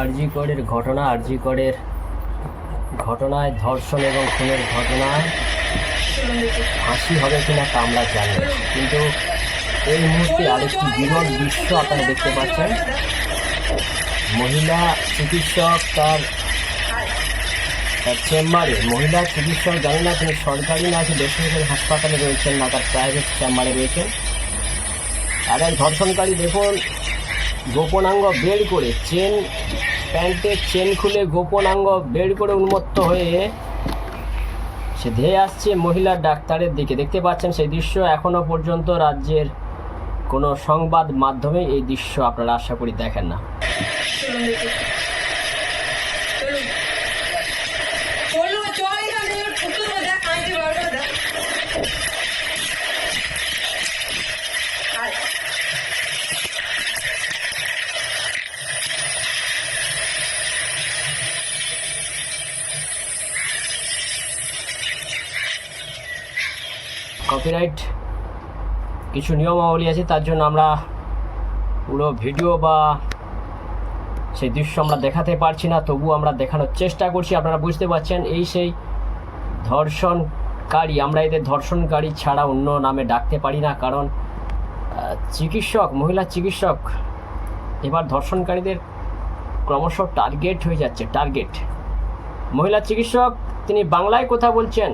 আরজিকরের ঘটনা আরজিকরের ঘটনায় ধর্ষণ এবং খুনের ঘটনায় ফাঁসি হবে কিনা তা আমরা জানি কিন্তু এই মুহূর্তে আরেকটি বিরল দৃশ্য আপনারা দেখতে পাচ্ছেন। মহিলা চিকিৎসক তার চেম্বারে, মহিলা চিকিৎসক জানি না তিনি সরকারি না কি বেসরকারি হাসপাতালে রয়েছেন না, তার প্রাইভেট চেম্বারে রয়েছেন। আর এক ধর্ষণকারী দেখুন, গোপনাঙ্গ বের করে চেন প্যান্টের চেন খুলে গোপনাঙ্গ বের করে উন্মত্ত হয়ে সে ধেয়ে আসছে মহিলার ডাক্তারের দিকে। দেখতে পাচ্ছেন সেই দৃশ্য এখনও পর্যন্ত রাজ্যের কোনো সংবাদ মাধ্যমে এই দৃশ্য আপনারা আশা করি দেখেন না চলো চল এখান থেকে ঠুকুর মধ্যে কাঁদতে পারব না আয় কপিরাইট কিছু নিয়মাবলী আছে, তার জন্য আমরা পুরো ভিডিও বা সেই দৃশ্য আমরা দেখাতে পারছি না তবু আমরা দেখানোর চেষ্টা করছি। আপনারা বুঝতে পারছেন, এই সেই ধর্ষণকারী, আমরা এদের ধর্ষণকারী ছাড়া অন্য নামে ডাকতে পারি না, কারণ চিকিৎসক, মহিলা চিকিৎসক, এবার ধর্ষণকারীদের ক্রমশ টার্গেট হয়ে যাচ্ছে টার্গেট মহিলা চিকিৎসক, তিনি বাংলায় কথা বলছেন।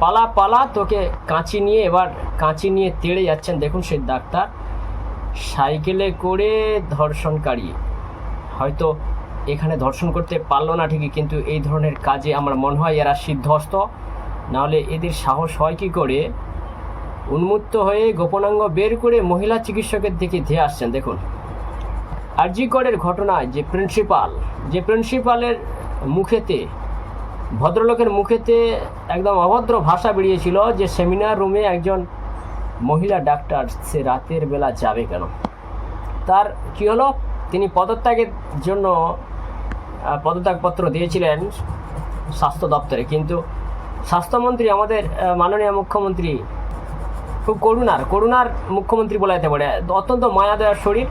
পালা পালা তোকে কাঁচি নিয়ে এবার কাঁচি নিয়ে তেড়ে যাচ্ছেন, দেখুন সেই ডাক্তার। সাইকেলে করে ধর্ষণকারী হয়তো এখানে ধর্ষণ করতে পারল না ঠিকই, কিন্তু এই ধরনের কাজে আমার মনে হয়, এরা সিদ্ধস্ত নাহলে এদের সাহস হয় কি করে? উন্মুক্ত হয়ে গোপনাঙ্গ বের করে মহিলা চিকিৎসকের দিকে ধেয়ে আসছেন, দেখুন। আরজিকরের ঘটনায় যে প্রিন্সিপাল, যে প্রিন্সিপালের মুখেতে ভদ্রলোকের মুখেতে একদম অভদ্র ভাষা বেরিয়েছিল যে সেমিনার রুমে একজন মহিলা ডাক্তার, সে রাতের বেলা যাবে কেন? তার কি হলো? তিনি পদত্যাগের জন্য পদত্যাগপত্র দিয়েছিলেন স্বাস্থ্য দপ্তরে। কিন্তু স্বাস্থ্যমন্ত্রী আমাদের মাননীয় মুখ্যমন্ত্রী খুব করুণার করুণার মুখ্যমন্ত্রী বলা যেতে পারে। অত্যন্ত মায়া দেওয়ার শরীর।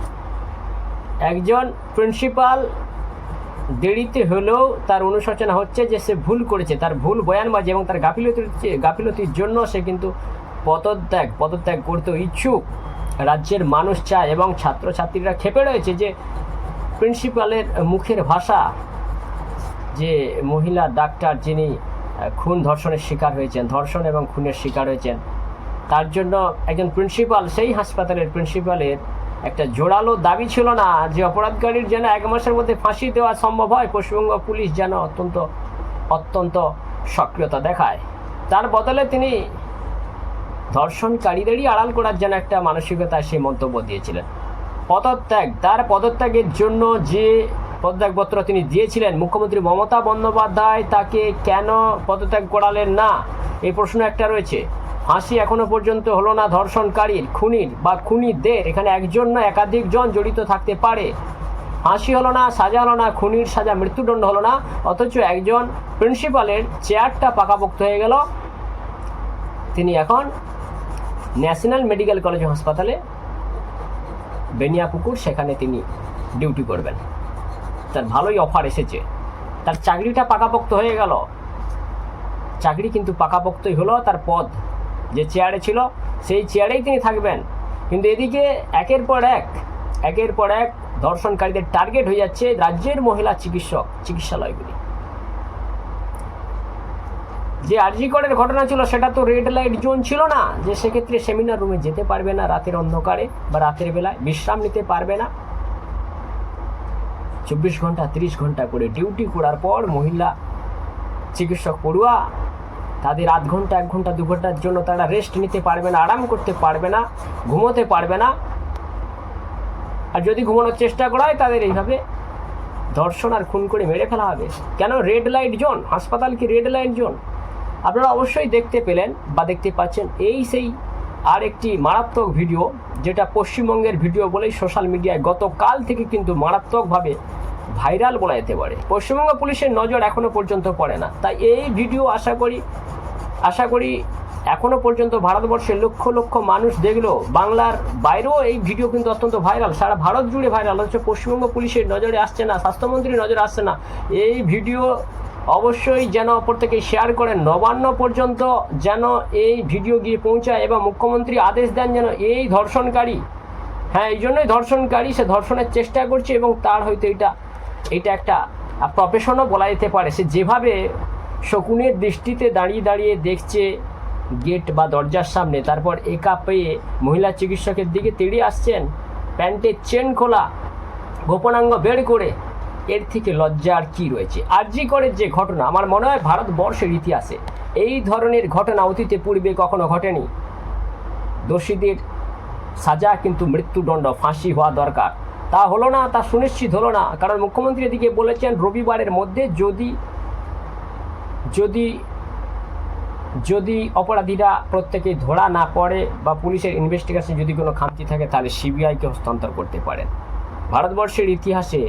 একজন প্রিন্সিপাল দেরিতে হলেও তার অনুশোচনা হচ্ছে যে সে ভুল করেছে। তার ভুল বয়ানবাজি এবং তার গাফিলতির গাফিলতির জন্য সে কিন্তু পদত্যাগ পদত্যাগ করতে ইচ্ছুক। রাজ্যের মানুষ চায় এবং ছাত্রছাত্রীরা ক্ষেপে রয়েছে যে প্রিন্সিপালের মুখের ভাষা, যে মহিলা ডাক্তার যিনি খুন ধর্ষণের শিকার হয়েছেন, ধর্ষণ এবং খুনের শিকার হয়েছেন, তার জন্য একজন প্রিন্সিপাল, সেই হাসপাতালের প্রিন্সিপালের একটা জোরালো দাবি ছিল না যে অপরাধকারীর যেন এক মাসের মধ্যে ফাঁসি দেওয়া সম্ভব হয়। পশ্চিমবঙ্গ পুলিশ যেন অত্যন্ত অত্যন্ত সক্রিয়তা দেখায়। তার বদলে তিনি ধর্ষণকারীদেরই আড়াল করার যেন একটা মানসিকতায় সেই মন্তব্য দিয়েছিলেন। পদত্যাগ, তার পদত্যাগের জন্য যে পদত্যাগপত্র তিনি দিয়েছিলেন, মুখ্যমন্ত্রী মমতা বন্দ্যোপাধ্যায় তাকে কেন পদত্যাগ করালেন না? এই প্রশ্ন একটা রয়েছে। ফাঁসি এখনও পর্যন্ত হলো না ধর্ষণকারীর, খুনির বা খুনিদের। এখানে একজন না একাধিক জন জড়িত থাকতে পারে। ফাঁসি হলো না, সাজা হলো না, খুনির সাজা, মৃত্যুদণ্ড হলো না। অথচ একজন প্রিন্সিপালের চেয়ারটা পাকাপোক্ত হয়ে গেল। তিনি এখন ন্যাশনাল মেডিকেল কলেজ হাসপাতালে, বেনিয়াপুকুর, সেখানে তিনি ডিউটি করবেন। তার ভালোই অফার এসেছে। তার চাকরিটা পাকাপোক্ত হয়ে গেল। চাকরি কিন্তু পাকাপোক্তই হলো, তার পদ যে চেয়ারে ছিল, সেই চেয়ারেই তিনি থাকবেন। কিন্তু এদিকে একের পর এক, একের পর এক ধর্ষণকারীদের টার্গেট হয়ে যাচ্ছে রাজ্যের মহিলা চিকিৎসক, চিকিৎসালয়গুলি। যে আরজিকরের ঘটনা ছিল, সেটা তো রেড লাইট জোন ছিল না, যে সেক্ষেত্রে সেমিনার রুমে যেতে পারবে না রাতের অন্ধকারে বা রাতের বেলায়, বিশ্রাম নিতে পারবে না। চব্বিশ ঘণ্টা, তিরিশ ঘণ্টা করে ডিউটি করার পর মহিলা চিকিৎসক পড়ুয়া তাদের আধ ঘণ্টা, এক ঘণ্টা, দু ঘণ্টার জন্য তারা রেস্ট নিতে পারবে না, আরাম করতে পারবে না, ঘুমোতে পারবে না। আর যদি ঘুমানোর চেষ্টা করা হয় তাদের এইভাবে ধর্ষণ আর খুন করে মেরে ফেলা হবে। কেন? রেড লাইট জোন হাসপাতাল কি রেড লাইট জোন আপনারা অবশ্যই দেখতে পেলেন বা দেখতে পাচ্ছেন এই সেই আর একটি মারাত্মক ভিডিও যেটা পশ্চিমবঙ্গের ভিডিও বলেই সোশ্যাল মিডিয়ায় গতকাল থেকে কিন্তু মারাত্মকভাবে ভাইরাল বলা যেতে পারে। পশ্চিমবঙ্গ পুলিশের নজর এখনও পর্যন্ত পড়ে না। তাই এই ভিডিও আশা করি আশা করি এখনও পর্যন্ত ভারতবর্ষের লক্ষ লক্ষ মানুষ দেখল। বাংলার বাইরেও এই ভিডিও কিন্তু অত্যন্ত ভাইরাল। সারা ভারত জুড়ে ভাইরাল। অথচ পশ্চিমবঙ্গ পুলিশের নজরে আসছে না, স্বাস্থ্যমন্ত্রীর নজরে আসছে না। এই ভিডিও অবশ্যই যেন থেকে শেয়ার করেন নবান্ন পর্যন্ত যেন এই ভিডিও গিয়ে পৌঁছায় এবং মুখ্যমন্ত্রী আদেশ দেন যেন এই ধর্ষণকারী হ্যাঁ এই জন্যই ধর্ষণকারী সে ধর্ষণের চেষ্টা করছে এবং তার হয়তো এটা এটা একটা প্রফেশনও বলা যেতে পারে। সে যেভাবে শকুনের দৃষ্টিতে দাঁড়িয়ে দাঁড়িয়ে দেখছে গেট বা দরজার সামনে, তারপর একা পেয়ে মহিলা চিকিৎসকের দিকে তেড়ে আসছেন প্যান্টের চেন খোলা, গোপনাঙ্গ বের করে, এর থেকে লজ্জা আর কী রয়েছে? আরজি করের যে ঘটনা, আমার মনে হয় ভারতবর্ষের ইতিহাসে এই ধরনের ঘটনা অতীতে, পূর্বে কখনো ঘটেনি। দোষীদের সাজা কিন্তু মৃত্যুদণ্ড, ফাঁসি হওয়া দরকার। তা হলো না, তা সুনিশ্চিত হলো না। কারণ মুখ্যমন্ত্রী এদিকে বলেছেন, রবিবারের মধ্যে যদি যদি যদি অপরাধীরা প্রত্যেকে ধরা না পড়ে বা পুলিশের ইনভেস্টিগেশন যদি কোনো খামতি থাকে, তাহলে সিবিআইকে হস্তান্তর করতে পারেন। ভারতবর্ষের ইতিহাসে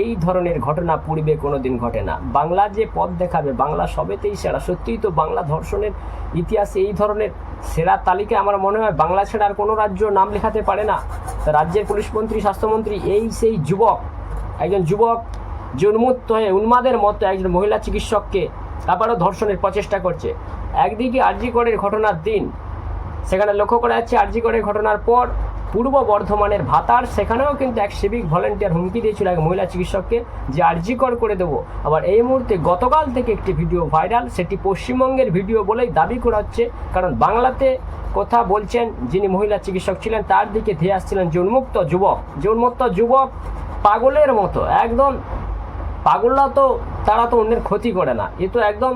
এই ধরনের ঘটনা পূর্বে কোনো দিন ঘটে না। বাংলা যে পথ দেখাবে, বাংলা সবেতেই সেরা। সত্যিই তো বাংলা ধর্ষণের ইতিহাসে এই ধরনের সেরা তালিকায় আমার মনে হয় বাংলা ছাড়া আর কোনো রাজ্য নাম লেখাতে পারে না। রাজ্যের পুলিশ মন্ত্রী, স্বাস্থ্যমন্ত্রী, এই সেই যুবক, একজন যুবক যে উন্মত্ত হয়ে উন্মাদের মতো একজন মহিলা চিকিৎসককে আবারও ধর্ষণের প্রচেষ্টা করছে। একদিকে আরজিকরের ঘটনার দিন, সেখানে লক্ষ্য করা যাচ্ছে আরজিকরের ঘটনার পর পূর্ব বর্ধমানের ভাতার, সেখানেও কিন্তু এক সিভিক ভলেন্টিয়ার হুমকি দিয়েছিল এক মহিলা চিকিৎসককে যে আরজিকর করে দেবো। আবার এই মুহূর্তে গতকাল থেকে একটি ভিডিও ভাইরাল সেটি পশ্চিমবঙ্গের ভিডিও বলেই দাবি করা হচ্ছে। কারণ বাংলাতে কথা বলছেন যিনি মহিলা চিকিৎসক ছিলেন, তার দিকে ধেয়ে আসছিলেন যে উন্মুক্ত যুবক। যে উন্মুক্ত যুবক পাগলের মতো, একদম পাগলরা তো, তারা তো অন্যের ক্ষতি করে না। এ তো একদম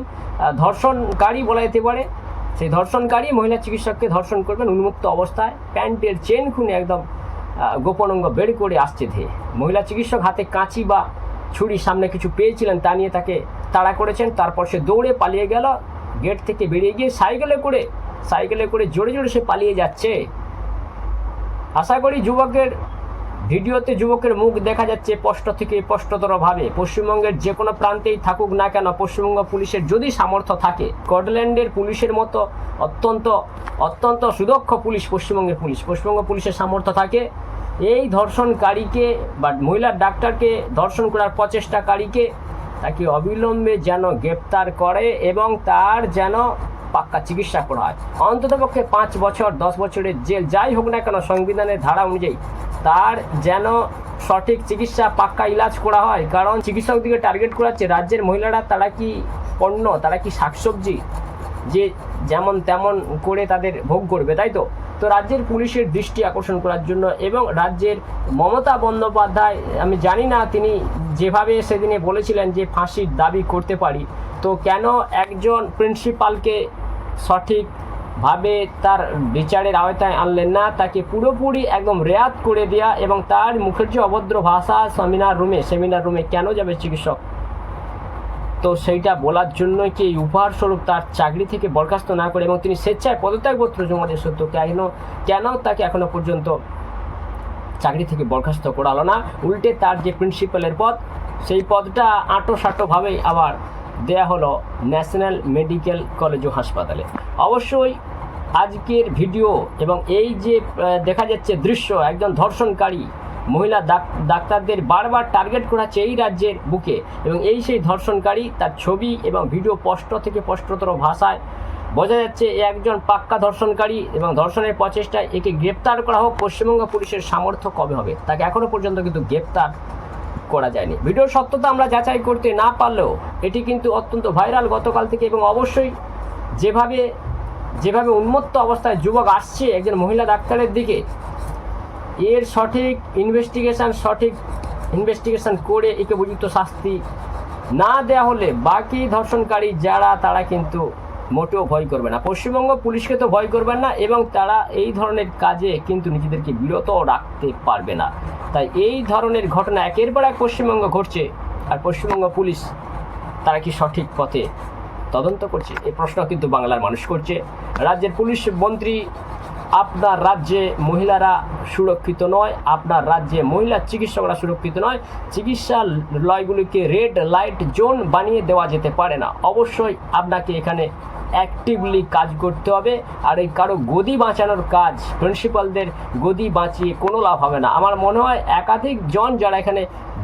ধর্ষণকারী বলা যেতে পারে। সেই ধর্ষণকারী মহিলা চিকিৎসককে ধর্ষণ করবেন, উন্মুক্ত অবস্থায় প্যান্টের চেন খুনে একদম গোপন অঙ্গ বের করে আসছে ধেয়ে। মহিলা চিকিৎসক হাতে কাঁচি বা ছুরির সামনে কিছু পেয়েছিলেন, তা নিয়ে তাকে তাড়া করেছেন। তারপর সে দৌড়ে পালিয়ে গেল, গেট থেকে বেরিয়ে গিয়ে সাইকেলে করে সাইকেলে করে জোরে জোরে সে পালিয়ে যাচ্ছে। আশা করি যুবকের ভিডিওতে যুবকের মুখ দেখা যাচ্ছে স্পষ্ট থেকে স্পষ্টতরভাবে পশ্চিমবঙ্গের যে কোনো প্রান্তেই থাকুক না কেন পশ্চিমবঙ্গ পুলিশের যদি সামর্থ্য থাকে, স্কটল্যান্ডের পুলিশের মতো অত্যন্ত অত্যন্ত সুদক্ষ পুলিশ পশ্চিমবঙ্গের পুলিশ। পশ্চিমবঙ্গ পুলিশের সামর্থ্য থাকে, এই ধর্ষণকারীকে বা মহিলার ডাক্তারকে ধর্ষণ করার প্রচেষ্টাকারীকে তাকে অবিলম্বে যেন গ্রেপ্তার করে এবং তার যেন পাক্কা চিকিৎসা করা হয়। অন্ততপক্ষে পাঁচ বছর, দশ বছরের জেল যাই হোক না কেন, সংবিধানের ধারা অনুযায়ী তার যেন সঠিক চিকিৎসা, পাক্কা ইলাজ করা হয়। কারণ চিকিৎসকদিকে টার্গেট করাচ্ছে, রাজ্যের মহিলারা তারা কি পণ্য, তারা কি শাকসবজি যে যেমন তেমন করে তাদের ভোগ করবে, তাই তো? তো রাজ্যের পুলিশের দৃষ্টি আকর্ষণ করার জন্য এবং রাজ্যের মমতা বন্দ্যোপাধ্যায়, আমি জানি না তিনি যেভাবে সেদিনে বলেছিলেন যে ফাঁসির দাবি করতে পারি, তো কেন একজন প্রিন্সিপালকে সঠিকভাবে তার বিচারের আওতায় আনলেন না, তাকে পুরোপুরি একদম রেয়াত করে দেয়া এবং তার মুখের যে অভদ্র ভাষা, সেমিনার রুমে সেমিনার রুমে কেন যাবে চিকিৎসক? তো সেইটা বলার জন্যই কি উপহার স্বরূপ তার চাকরি থেকে বরখাস্ত না করে এবং তিনি স্বেচ্ছায় পদত্যাগপত্র জমা দিয়ে সত্য কেন কেন তাকে এখনও পর্যন্ত চাকরি থেকে বরখাস্ত করালো না? উল্টে তার যে প্রিন্সিপালের পদ, সেই পদটা আঁটো সাঁটোভাবেই আবার দেয়া হলো ন্যাশনাল মেডিকেল কলেজ ও হাসপাতালে। অবশ্যই আজকের ভিডিও এবং এই যে দেখা যাচ্ছে দৃশ্য একজন ধর্ষণকারী মহিলা ডাক- ডাক্তারদের বারবার টার্গেট করাচ্ছে এই রাজ্যের বুকে এবং এই সেই ধর্ষণকারী তার ছবি এবং ভিডিও স্পষ্ট থেকে স্পষ্টতর ভাষায় বোঝা যাচ্ছে একজন পাক্কা ধর্ষণকারী এবং ধর্ষণের প্রচেষ্টায় একে গ্রেপ্তার করা হোক, পশ্চিমবঙ্গ পুলিশের সামর্থ্য কবে হবে? তাকে এখনও পর্যন্ত কিন্তু গ্রেপ্তার করা যায়নি। ভিডিওর সত্যতা আমরা যাচাই করতে না পারলেও এটি কিন্তু অত্যন্ত ভাইরাল গতকাল থেকে এবং অবশ্যই যেভাবে যেভাবে উন্মত্ত অবস্থায় যুবক আসছে একজন মহিলা ডাক্তারের দিকে, এর সঠিক ইনভেস্টিগেশন সঠিক ইনভেস্টিগেশন করে একে উপযুক্ত শাস্তি না দেওয়া হলে বাকি ধর্ষণকারী যারা, তারা কিন্তু মোটেও ভয় করবে না। পশ্চিমবঙ্গ পুলিশকে তো ভয় করবেন না এবং তারা এই ধরনের কাজে কিন্তু নিজেদেরকে বিরত রাখতে পারবে না। তাই এই ধরনের ঘটনা একের পর এক পশ্চিমবঙ্গ ঘটছে আর পশ্চিমবঙ্গ পুলিশ তারা কি সঠিক পথে তদন্ত করছে? এই প্রশ্ন কিন্তু বাংলার মানুষ করছে। রাজ্যের পুলিশ মন্ত্রী আপনার রাজ্যে মহিলারা সুরক্ষিত নয়, আপনার রাজ্যে মহিলা চিকিৎসকরা সুরক্ষিত নয়। চিকিৎসালয়গুলিকে রেড লাইট জোন বানিয়ে দেওয়া যেতে পারে না। অবশ্যই আপনাকে এখানে অ্যাক্টিভলি কাজ করতে হবে। আর এই কারও গদি বাঁচানোর কাজ প্রিন্সিপালদের গদি বাঁচিয়ে কোনো লাভ হবে না। আমার মনে হয় একাধিক জন যারা এখানে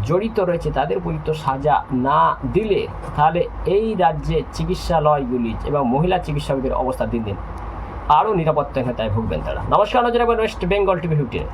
জড়িত রয়েছে, তাদের উপযুক্ত সাজা না দিলে তাহলে এই রাজ্যে চিকিৎসালয়গুলি এবং মহিলা চিকিৎসকদের অবস্থা দিন দিন। আরও নিরাপত্তাহীনতায় ভুগবেন তারা। নমস্কার নজর ওয়েস্ট বেঙ্গল টিভি ফিফটিনে